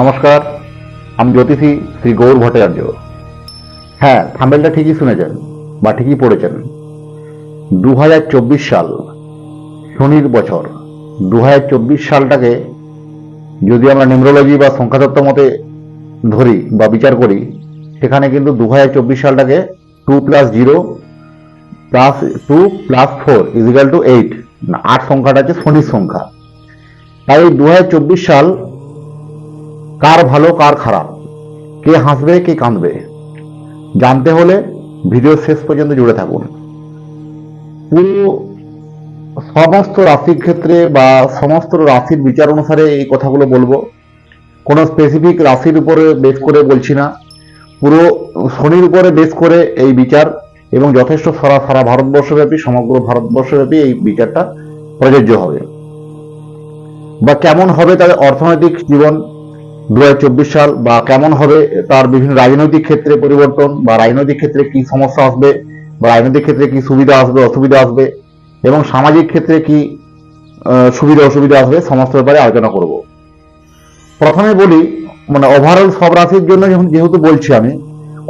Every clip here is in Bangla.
নমস্কার, আমি জ্যোতিষী শ্রী গৌর ভট্টাচার্য। হ্যাঁ থাম্বেলটা ঠিকই শুনেছেন বা ঠিকই পড়েছেন। দু হাজার চব্বিশ সাল, শনির বছর। দু হাজার চব্বিশ সালটাকে যদি আমরা নিউমরোলজি বা সংখ্যাতত্ত্ব মতে ধরি বা বিচার করি, সেখানে কিন্তু দু হাজার চব্বিশ সালটাকে two plus zero plus two plus four equal two eight. আট সংখ্যাটা হচ্ছে শনির সংখ্যা। তাই দু হাজার চব্বিশ সাল কার ভালো, কার খারাপ? কে হাসবে, কে কাঁদবে? জানতে হলে ভিডিও শেষ পর্যন্ত জুড়ে থাকুন। পুরো সমস্ত রাশির ক্ষেত্রে বা সমস্ত রাশির বিচার অনুসারে এই কথাগুলো বলব। কোনো স্পেসিফিক রাশির উপরে বেস করে বলছি না। পুরো শনির উপরে বেস করে এই বিচার এবং যথেষ্ট সারা সারা ভারতবর্ষব্যাপী, সমগ্র ভারতবর্ষব্যাপী এই বিচারটা প্রযোজ্য হবে। বা কেমন হবে তাদের অর্থনৈতিক জীবন দু হাজার চব্বিশ সাল বা কেমন হবে তার বিভিন্ন রাজনৈতিক ক্ষেত্রে পরিবর্তন বা রাজনৈতিক ক্ষেত্রে কি সমস্যা আসবে বা রাজনৈতিক ক্ষেত্রে কি সুবিধা আসবে, অসুবিধা আসবে এবং সামাজিক ক্ষেত্রে কি সুবিধা, অসুবিধা আসবে সমস্ত ব্যাপারে আলোচনা করব। প্রথমে বলি মানে ওভারঅল সব রাশির জন্য যেহেতু বলছি আমি,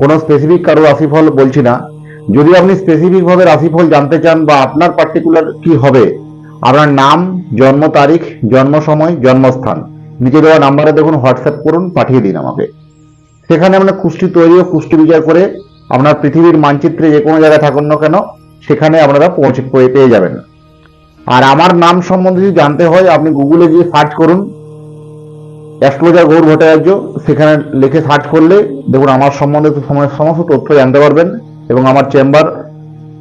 কোনো স্পেসিফিক কারও রাশিফল বলছি না। যদি আপনি স্পেসিফিকভাবে রাশিফল জানতে চান বা আপনার পার্টিকুলার কি হবে, আপনার নাম, জন্ম তারিখ, জন্ম সময়, জন্মস্থান। নিচে দেওয়া নাম্বারে দেখুন, হোয়াটসঅ্যাপ করুন, পাঠিয়ে দিন আমাকে। সেখানে আমরা কুষ্টি তৈরি ও কুষ্টি বিচার করে আপনার পৃথিবীর মানচিত্রে যে কোনো জায়গায় থাকুন না কেন, সেখানে আপনারা পৌঁছে পেয়ে যাবেন। আর আমার নাম সম্বন্ধে যদি জানতে হয়, আপনি গুগলে গিয়ে সার্চ করুন অ্যাস্ট্রোলজার গৌর ভট্টাচার্য, সেখানে লিখে সার্চ করলে দেখুন, আমার সম্বন্ধে সমস্ত তথ্য জানতে পারবেন এবং আমার চেম্বার,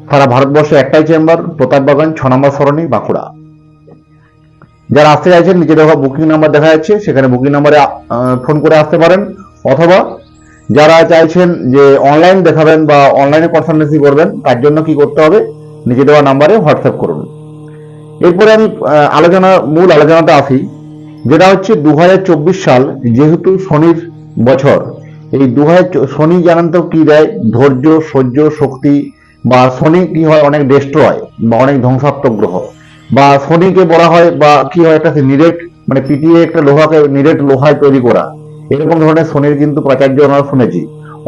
সারা ভারতবর্ষে একটাই চেম্বার প্রতাপ বাগান ছ নম্বর সরণি, বাঁকুড়া। যারা আসতে চাইছেন নিচে দেখা বুকিং নাম্বার দেখা যাচ্ছে, সেখানে বুকিং নাম্বারে ফোন করে আসতে পারেন। অথবা যারা চাইছেন যে অনলাইন দেখাবেন বা অনলাইনে কনসালটেন্সি করবেন, তার জন্য কি করতে হবে? নিচে দেওয়া নাম্বারে হোয়াটসঅ্যাপ করুন। এরপরে আমি আলোচনা, মূল আলোচনাতে আসি, যেটা হচ্ছে দু হাজার চব্বিশ সাল, যেহেতু শনির বছর, এই দু হাজার শনি জানেন তো কি দেয়? ধৈর্য, সহ্য, শক্তি, বা শনি কি হয়? অনেক ডেস্ট্রয় বা অনেক ধ্বংসাত্মক গ্রহ। বা শনিকে বলা হয় বা কি হয়, একটা নিরেট মানে পিটিয়ে একটা লোহাকে নিরেট লোহায় তৈরি করা। এরকম ধরনের শনির কিন্তু প্রাচার্য আমরা শুনেছি।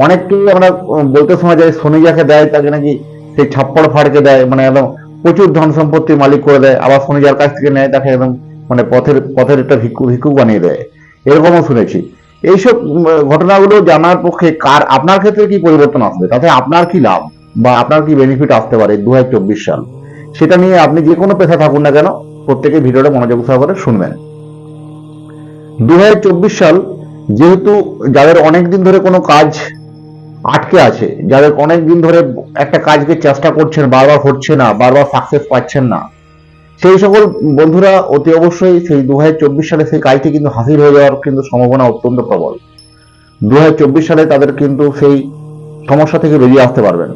অনেককেই আমরা বলতে শোনা যায় শনি যাকে দেয় তাকে নাকি সেই ছাপ্পড় ফাড়কে দেয় মানে একদম প্রচুর ধন সম্পত্তির মালিক করে দেয়, আবার শনি যার কাছ থেকে নেয় তাকে একদম মানে পথের পথের একটা ভিক্ষু ভিক্ষু বানিয়ে দেয়। এরকমও শুনেছি। এইসব ঘটনাগুলো জানার পক্ষে কার, আপনার ক্ষেত্রে কি পরিবর্তন আসবে? তাতে আপনার কি লাভ বা আপনার কি বেনিফিট আসতে পারে দু হাজার চব্বিশ সাল? সেটা নিয়ে আপনি যে কোনো পেশা থাকুন না কেন প্রত্যেকে ভিডিওটা মনোযোগ সহকারে শুনবেন। দু হাজার চব্বিশ সাল যেহেতু যাদের অনেক দিন ধরে কোনো কাজ আটকে আছে, যাদের অনেক দিন ধরে একটা কাজকে চেষ্টা করছেন, বারবার হচ্ছে না, বারবার সাকসেস পাচ্ছেন না, সেই সকল বন্ধুরা অতি অবশ্যই সেই দু হাজার চব্বিশ সালে সেই কাজটি কিন্তু হাসিল হয়ে যাওয়ার কিন্তু সম্ভাবনা অত্যন্ত প্রবল। দু হাজার চব্বিশ সালে তাদের কিন্তু সেই সমস্যা থেকে বেরিয়ে আসতে পারবেন।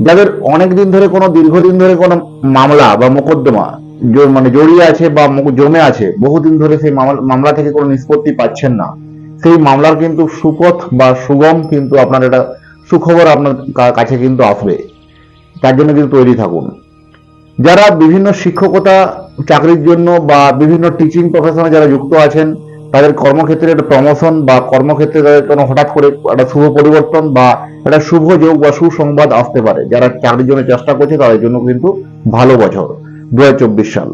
যাদের অনেক দিন ধরে কোনো, দীর্ঘদিন ধরে কোনো মামলা বা মোকদ্দমা মানে জড়িয়ে আছে বা জমে আছে, বহুদিন ধরে সেই মামলা মামলা থেকে কোনো নিষ্পত্তি পাচ্ছেন না। সেই মামলার কিন্তু সুপথ বা সুগম কিন্তু আপনার এটা সুখবর আপনার কাছে কিন্তু আসবে। তার জন্য কিন্তু তৈরি থাকুন। যারা বিভিন্ন শিক্ষকতা, চাকরির জন্য বা বিভিন্ন টিচিং প্রফেশনে যারা যুক্ত আছেন তাদের কর্মক্ষেত্রে একটা প্রমোশন বা কর্মক্ষেত্রে তাদের কোনো হঠাৎ করে একটা শুভ পরিবর্তন বা একটা শুভ যোগ বা সুসংবাদ আসতে পারে। যারা চাকরির জন্য চেষ্টা করছে, তাদের জন্য কিন্তু ভালো বছর। দু হাজার চব্বিশ সাল।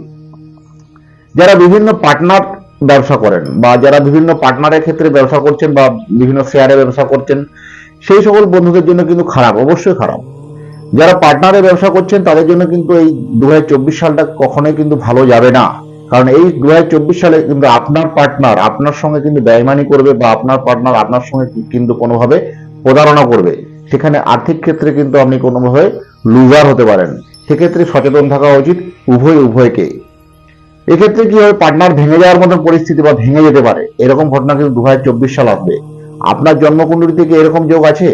যারা বিভিন্ন পার্টনার ব্যবসা করেন বা যারা বিভিন্ন পার্টনারের ক্ষেত্রে ব্যবসা করছেন বা বিভিন্ন শেয়ারে ব্যবসা করছেন, সেই সকল বন্ধুদের জন্য কিন্তু খারাপ, অবশ্যই খারাপ। যারা পার্টনারে ব্যবসা করছেন, তাদের জন্য কিন্তু এই দু হাজার চব্বিশ সালটা কখনোই কিন্তু ভালো যাবে না। কারণ এই দু হাজার চব্বিশ সালে কিন্তু আপনার পার্টনার আপনার সঙ্গে কিন্তু বেইমানি করবে বা আপনার পার্টনার আপনার সঙ্গে কিন্তু কোনোভাবে প্রতারণা করবে। সেখানে আর্থিক ক্ষেত্রে কিন্তু আপনি কোনোভাবে লুজার হতে পারেন। সেক্ষেত্রে সচেতন থাকা উচিত উভয় উভয়কে। এক্ষেত্রে কি হয় পার্টনার ভেঙে যাওয়ার মতো পরিস্থিতি বা ভেঙে যেতে পারে, এরকম ঘটনা কিন্তু দু সাল আসবে। আপনার জন্মকুণ্ডলী থেকে এরকম যোগ আছে?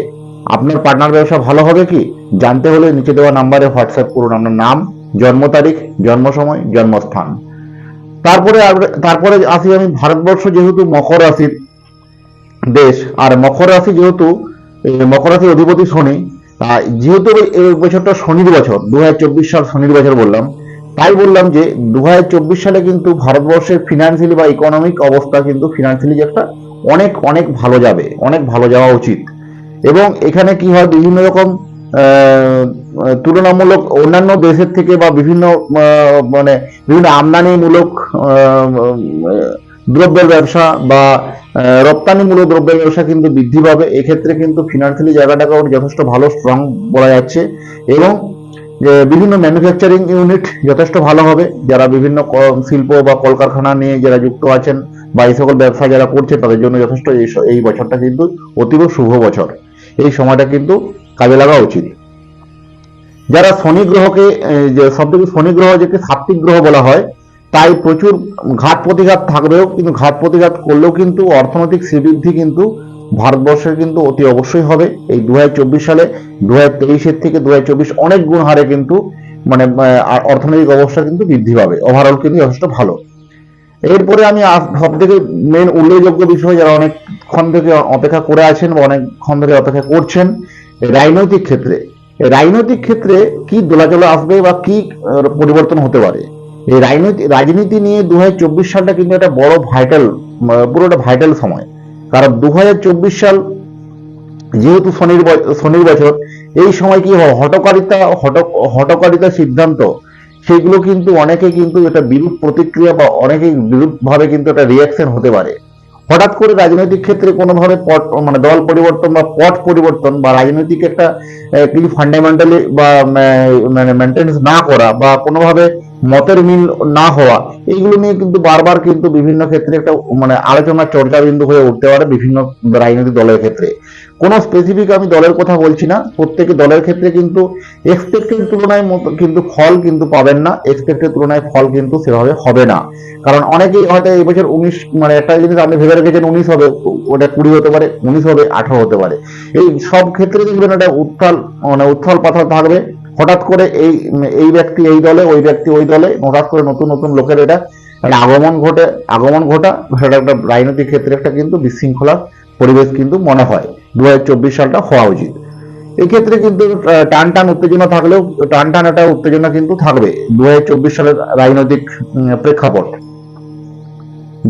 আপনার পার্টনার ব্যবসা ভালো হবে কি? জানতে হলে নিচে দেওয়া নাম্বারে হোয়াটসঅ্যাপ করুন। আপনার নাম, জন্ম তারিখ, জন্ম সময়, জন্মস্থান। তারপরে তারপরে আসি আমি ভারতবর্ষ যেহেতু মকর রাশির দেশ, আর মকর রাশি যেহেতু মকর রাশির অধিপতি শনি যেহেতু এই- বছরটা শনির বছর দু হাজার চব্বিশ সাল শনির বছর বললাম, তাই বললাম যে দু হাজার চব্বিশ সালে কিন্তু ভারতবর্ষের ফিনান্সিয়ালি বা ইকোনমিক অবস্থা কিন্তু ফিনান্সিয়ালি একটা অনেক অনেক ভালো যাবে, অনেক ভালো যাওয়া উচিত। এবং এখানে কি হয়, বিভিন্ন রকম তুলনামূলক অন্যান্য দেশের থেকে বা বিভিন্ন মানে বিভিন্ন আমদানিমূলক দ্রব্যের ব্যবসা বা রপ্তানিমূলক দ্রব্যের ব্যবসা কিন্তু বৃদ্ধি পাবে। এক্ষেত্রে কিন্তু ফিনান্সিয়ালি জায়গাটাকে যথেষ্ট ভালো স্ট্রং বলা যাচ্ছে এবং বিভিন্ন ম্যানুফ্যাকচারিং ইউনিট যথেষ্ট ভালো হবে। যারা বিভিন্ন শিল্প বা কলকারখানা নিয়ে যারা যুক্ত আছেন বা এই সকল ব্যবসা যারা করছে তাদের জন্য যথেষ্ট এই বছরটা কিন্তু অতীব শুভ বছর। এই সময়টা কিন্তু কাজে লাগা উচিত। যারা শনি গ্রহকে আহ, যে সব থেকে শনি গ্রহ যেকে সাত্বিক গ্রহ বলা হয় তাই প্রচুর ঘাট প্রতিঘাত থাকবেও কিন্তু ঘাট প্রতিঘাত করলেও কিন্তু অর্থনৈতিক শ্রীবৃদ্ধি কিন্তু ভারতবর্ষের কিন্তু অতি অবশ্যই হবে। এই দু সালে দু হাজার থেকে দু হাজার চব্বিশ অনেক গুণ হারে কিন্তু মানে অর্থনৈতিক অবস্থা কিন্তু বৃদ্ধি পাবে। ওভারঅল কিন্তু যথেষ্ট ভালো। এরপরে আমি সব থেকে মেন উল্লেখযোগ্য বিষয় যারা অনেকক্ষণ থেকে অপেক্ষা করে আছেন বা অনেকক্ষণ ধরে অপেক্ষা করছেন রাজনৈতিক ক্ষেত্রে। রাজনৈতিক ক্ষেত্রে কি দোলাচলা আসবে বা কি পরিবর্তন হতে পারে? এই রাজনীতি রাজনীতি নিয়ে দু হাজার চব্বিশ সালটা কিন্তু একটা বড় ভাইটাল পুরোটা ভাইটাল সময়। কারণ দু হাজার চব্বিশ সাল যেহেতু শনির বছর, এই সময় কি হটকারিতা হট- হটকারিতা সিদ্ধান্ত, সেগুলো কিন্তু অনেকে কিন্তু এটা বিরূপ প্রতিক্রিয়া বা অনেকে বিরূপ ভাবে কিন্তু একটা রিয়াকশন হতে পারে। হঠাৎ করে রাজনৈতিক ক্ষেত্রে কোনোভাবে পট মানে দল পরিবর্তন বা পট পরিবর্তন বা রাজনৈতিক একটা কিছু ফান্ডামেন্টালি বা মানে মেনটেন্স না করা বা কোনোভাবে মতের মিল না হওয়া, এইগুলো নিয়ে কিন্তু বারবার কিন্তু বিভিন্ন ক্ষেত্রে একটা মানে আলোচনা চর্চা বিন্দু হয়ে উঠতে পারে বিভিন্ন রাজনৈতিক দলের ক্ষেত্রে। কোনো স্পেসিফিক আমি দলের কথা বলছি না, প্রত্যেকে দলের ক্ষেত্রে কিন্তু এক্সপেক্টের তুলনায় মতো কিন্তু ফল কিন্তু পাবেন না এক্সপেক্টের তুলনায় ফল কিন্তু সেভাবে হবে না। কারণ অনেকেই হয়তো এই বছর উনিশ মানে একটা জিনিস আপনি ভেবে রেখেছেন উনিশ হবে, ওটা কুড়ি হতে পারে, উনিশ হবে, আঠারো হতে পারে। এই সব ক্ষেত্রে দেখবেন একটা উত্থাল মানে উত্থাল পাথর থাকবে। হঠাৎ করে এই এই ব্যক্তি এই দলে, ওই ব্যক্তি ওই দলে, হঠাৎ করে নতুন নতুন লোকের এটা একটা আগমন ঘটে, আগমন ঘটা, সেটা একটা রাজনৈতিক ক্ষেত্রে একটা কিন্তু বিশৃঙ্খলা পরিবেশ কিন্তু মনে হয়। দু হাজার চব্বিশ সালটা হওয়া উচিত। এক্ষেত্রে কিন্তু টান টান উত্তেজনা থাকলেও টান টান একটা উত্তেজনা কিন্তু থাকবে দু হাজার চব্বিশ সালের রাজনৈতিক প্রেক্ষাপট।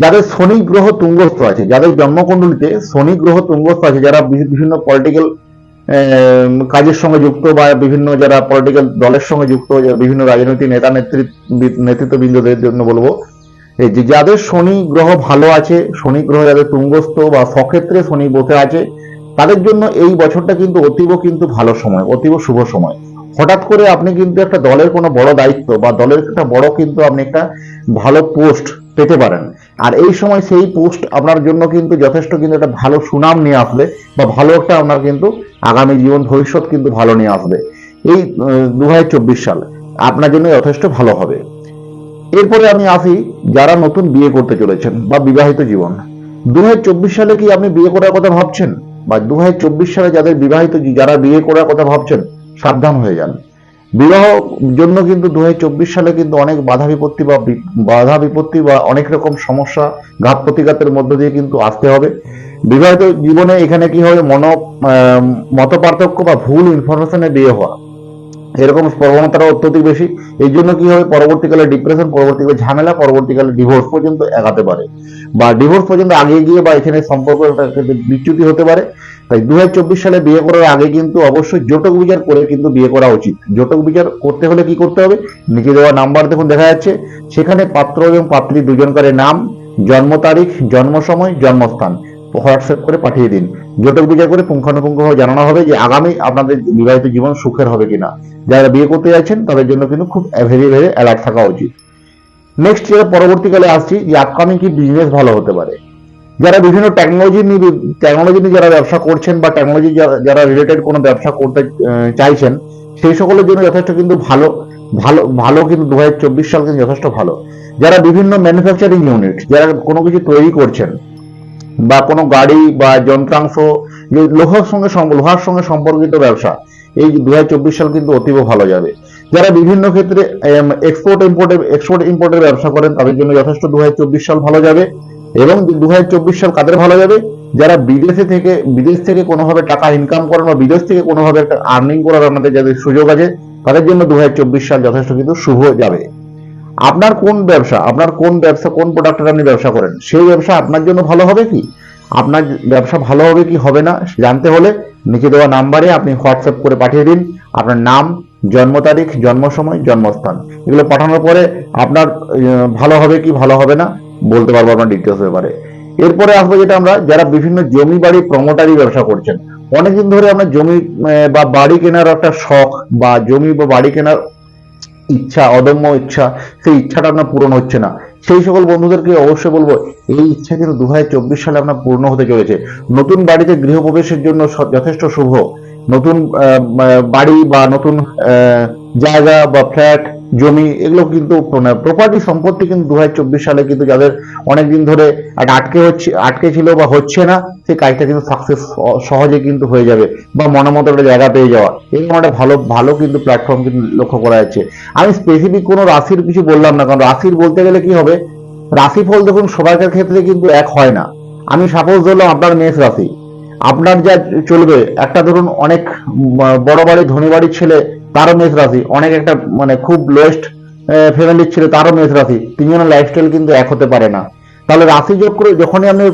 যাদের শনি গ্রহ তুঙ্গস্থ আছে, যাদের জন্মকুণ্ডলিতে শনি গ্রহ তুঙ্গস্থ আছে, যারা বিভিন্ন পলিটিক্যাল কাজের সঙ্গে যুক্ত বা বিভিন্ন যারা পলিটিক্যাল দলের সঙ্গে যুক্ত বিভিন্ন রাজনৈতিক নেতা, নেতৃত্ব, নেতৃত্ববৃন্দদের জন্য বলব। যে যাদের শনি গ্রহ ভালো আছে, শনি গ্রহ যাদের তুঙ্গস্থ বা সক্ষেত্রে শনি বসে আছে, তাদের জন্য এই বছরটা কিন্তু অতীব কিন্তু ভালো সময়, অতীব শুভ সময়। হঠাৎ করে আপনি কিন্তু একটা দলের কোনো বড় দায়িত্ব বা দলের একটা বড় কিন্তু আপনি একটা ভালো পোস্ট পেতে পারেন। আর এই সময় সেই পোস্ট আপনার জন্য কিন্তু যথেষ্ট কিন্তু একটা ভালো সুনাম নিয়ে আসবে বা ভালো একটা আপনার কিন্তু আগামী জীবন ভবিষ্যৎ কিন্তু ভালো নিয়ে আসবে। এই দু সাল আপনার জন্য যথেষ্ট ভালো হবে। এরপরে আমি আসি যারা নতুন বিয়ে করতে চলেছেন বা বিবাহিত জীবন। দু হাজার চব্বিশ সালে কি আপনি বিয়ে করার কথা ভাবছেন? বা দু হাজার চব্বিশ সালে যাদের বিবাহিত যারা বিয়ে করার কথা ভাবছেন, সাবধান হয়ে যান। বিবাহ জন্য কিন্তু দু হাজার চব্বিশ সালে কিন্তু অনেক বাধা বিপত্তি বা বাধা বিপত্তি বা অনেক রকম সমস্যা, ঘাত প্রতিঘাতের মধ্য দিয়ে কিন্তু আসতে হবে। বিবাহিত জীবনে এখানে কি হবে? মন মত পার্থক্য বা ভুল ইনফরমেশনে বিয়ে হওয়া। এরকম প্রবণতাটা অত্যধিক বেশি। এই জন্য কি হবে? পরবর্তীকালে ডিপ্রেশন পরবর্তীকালে ঝামেলা, পরবর্তীকালে ডিভোর্স পর্যন্ত এগাতে পারে। বা ডিভোর্স পর্যন্ত আগে গিয়ে বা এখানে সম্পর্ক বিচ্যুতি হতে পারে। তাই দু হাজার চব্বিশ সালে বিয়ে করার আগে কিন্তু অবশ্যই জটক বিচার করে কিন্তু বিয়ে করা উচিত। জটক বিচার করতে হলে কি করতে হবে? নিচে দেওয়া নাম্বার দেখুন, দেখা যাচ্ছে, সেখানে পাত্র এবং পাত্রী দুজনকারের নাম, জন্ম তারিখ, জন্ম সময়, জন্মস্থান হোয়াটসঅ্যাপ করে পাঠিয়ে দিন। জটক বিচার করে পুঙ্খানুপুঙ্খভাবে জানানো হবে যে আগামী আপনাদের বিবাহিত জীবন সুখের হবে কিনা। যারা বিয়ে করতে যাচ্ছেন, তাদের জন্য কিন্তু খুব ভেরি ভেরি অ্যালার্ট থাকা উচিত। নেক্সট ইয়ার পরবর্তীকালে আসছি যে আপকামিং কি বিজনেস ভালো হতে পারে। যারা বিভিন্ন টেকনোলজি নিয়ে টেকনোলজি নিয়ে যারা ব্যবসা করছেন বা টেকনোলজি যারা রিলেটেড কোনো ব্যবসা করতে চাইছেন, সেই সকলের জন্য যথেষ্ট কিন্তু ভালো ভালো ভালো কিন্তু দু হাজার চব্বিশ সাল কিন্তু যথেষ্ট ভালো। যারা বিভিন্ন ম্যানুফ্যাকচারিং ইউনিট যারা কোনো কিছু তৈরি করছেন, বা কোনো গাড়ি বা যন্ত্রাংশ লোহার সঙ্গে লোহার সঙ্গে সম্পর্কিত ব্যবসা, এই দু হাজার চব্বিশ সাল কিন্তু অতীব ভালো যাবে। যারা বিভিন্ন ক্ষেত্রে এক্সপোর্ট ইম্পোর্টের এক্সপোর্ট ইম্পোর্টের ব্যবসা করেন, তাদের জন্য যথেষ্ট দু হাজার চব্বিশ সাল ভালো যাবে। এবং দু হাজার চব্বিশ সাল কাদের ভালো যাবে? যারা বিদেশে থেকে, বিদেশ থেকে কোনোভাবে টাকা ইনকাম করেন বা বিদেশ থেকে কোনোভাবে একটা আর্নিং করার আপনাদের যাদের সুযোগ আছে, তাদের জন্য দু হাজার চব্বিশ সাল যথেষ্ট কিন্তু শুভ যাবে। আপনার কোন ব্যবসা, আপনার কোন ব্যবসা, কোন প্রোডাক্টের আপনি ব্যবসা করেন? সেই ব্যবসা আপনার জন্য ভালো হবে কি? আপনার ব্যবসা ভালো হবে কি হবে না জানতে হলে নিচে দেওয়া নাম্বারে আপনি হোয়াটসঅ্যাপ করে পাঠিয়ে দিন। আপনার নাম, জন্ম তারিখ, জন্ম সময়, জন্মস্থান। এগুলো পাঠানোর পরে আপনার ভালো হবে কি, ভালো হবে না বলতে পারব আপনার ডিটেলস ব্যাপারে। এরপরে আসব যেটা আমরা, যারা বিভিন্ন জমি বাড়ি প্রমোটারি ব্যবসা করছেন, অনেকদিন ধরে আমরা জমি বা বাড়ি কেনার একটা শখ, বা জমি বা বাড়ি কেনার ইচ্ছা, অদম্য ইচ্ছা, সেই ইচ্ছাটা আপনার পূরণ হচ্ছে না। সেই সকল বন্ধুদেরকে অবশ্যই বলব, এই ইচ্ছা কিন্তু দু হাজার চব্বিশ সালে আপনার পূর্ণ হতে চলেছে। নতুন বাড়িতে গৃহপ্রবেশের জন্য যথেষ্ট শুভ। নতুন বাড়ি বা নতুন জায়গা বা ফ্ল্যাট, জমি, এগুলো কিন্তু প্রপার্টি সম্পত্তি কিন্তু দু হাজার চব্বিশ সালে কিন্তু যাদের অনেকদিন ধরে আটকে হচ্ছে, আটকে ছিল বা হচ্ছে না, সেই কাজটা কিন্তু সাকসেস সহজে কিন্তু হয়ে যাবে বা মনোমতো একটা জায়গা পেয়ে যাওয়া। এরকম একটা ভালো ভালো কিন্তু প্ল্যাটফর্ম কিন্তু লক্ষ্য করা যাচ্ছে। আমি স্পেসিফিক কোনো রাশির কিছু বললাম না, কারণ রাশির বলতে গেলে কি হবে? রাশিফল দেখুন সবাইকার ক্ষেত্রে কিন্তু এক হয় না। আমি সাপোজ ধরলাম আপনার মেষ রাশি। আপনার যা চলবে, একটা ধরুন অনেক বড় বাড়ি, ধনী বাড়ির ছেলে, তারও মেষ রাশি, অনেক একটা মানে খুব লোয়েস্ট ফ্যামিলির ছেলে, তারও মেষ রাশি, তিনজনের লাইফস্টাইল কিন্তু এক হতে পারে না। তাহলে রাশি যোগ করে যখনই আমি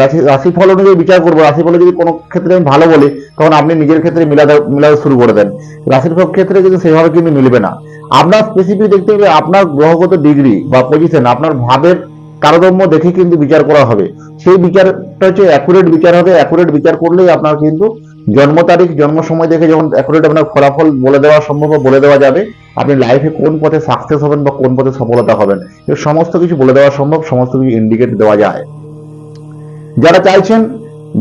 রাশি রাশি ফল অনুযায়ী বিচার করব রাশি ফলে যদি কোনো ক্ষেত্রে আমি ভালো বলি, তখন আপনি নিজের ক্ষেত্রে মিলাতে মিলাতে শুরু করে দেন। রাশির ক্ষেত্রে কিন্তু সেভাবে কিন্তু মিলবে না। আপনার স্পেসিফিক দেখতে হবে আপনার গ্রহগত ডিগ্রি বা পজিশন আপনার ভাবের তারতম্য দেখে কিন্তু বিচার করা হবে। সেই বিচারটা হচ্ছে অ্যাকুরেট বিচার হবে। অ্যাকুরেট বিচার করলেই আপনার কিন্তু জন্ম তারিখ, জন্ম সময় দেখে যখন অ্যাকুরেট আপনার ফলাফল বলে দেওয়া সম্ভব বলে দেওয়া যাবে, আপনি লাইফে কোন পথে সাকসেস হবেন বা কোন পথে সফলতা হবেন এর সমস্ত কিছু বলে দেওয়া সম্ভব, সমস্ত কিছু ইন্ডিকেট দেওয়া যায়। যারা চাইছেন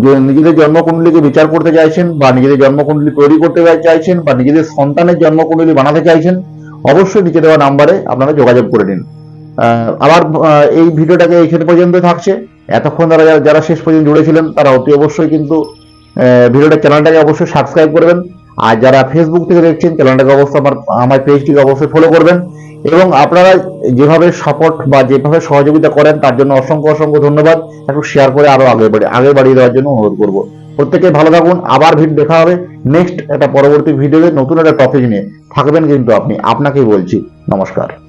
যে নিজেদের জন্মকুণ্ডলীকে বিচার করতে চাইছেন বা নিজেদের জন্মকুণ্ডলী তৈরি করতে চাইছেন বা নিজেদের সন্তানের জন্মকুণ্ডলী বানাতে চাইছেন, অবশ্যই নিচে দেওয়া নাম্বারে আপনারা যোগাযোগ করে নিন। আবার এই ভিডিওটাকে এইখানে পর্যন্ত থাকছে। এতক্ষণ যারা- যারা শেষ পর্যন্ত জুড়েছিলেন তারা অতি অবশ্যই কিন্তু ভিডিওটা, চ্যানেলটাকে অবশ্যই সাবস্ক্রাইব করবেন। আর যারা ফেসবুক থেকে দেখছেন, চ্যানেলটাকে অবশ্যই আমার আমার পেজটিকে অবশ্যই ফলো করবেন। এবং আপনারা যেভাবে সাপোর্ট বা যেভাবে সহযোগিতা করেন, তার জন্য অসংখ্য অসংখ্য ধন্যবাদ। একটু শেয়ার করে আরও আগে বাড়ি, আগে বাড়িয়ে দেওয়ার জন্য অনুরোধ করব। প্রত্যেকে ভালো থাকুন, আবার ভিডিও দেখা হবে নেক্সট একটা পরবর্তী ভিডিওতে নতুন একটা টপিক নিয়ে। থাকবেন কিন্তু আপনি, আপনাকেই বলছি, নমস্কার।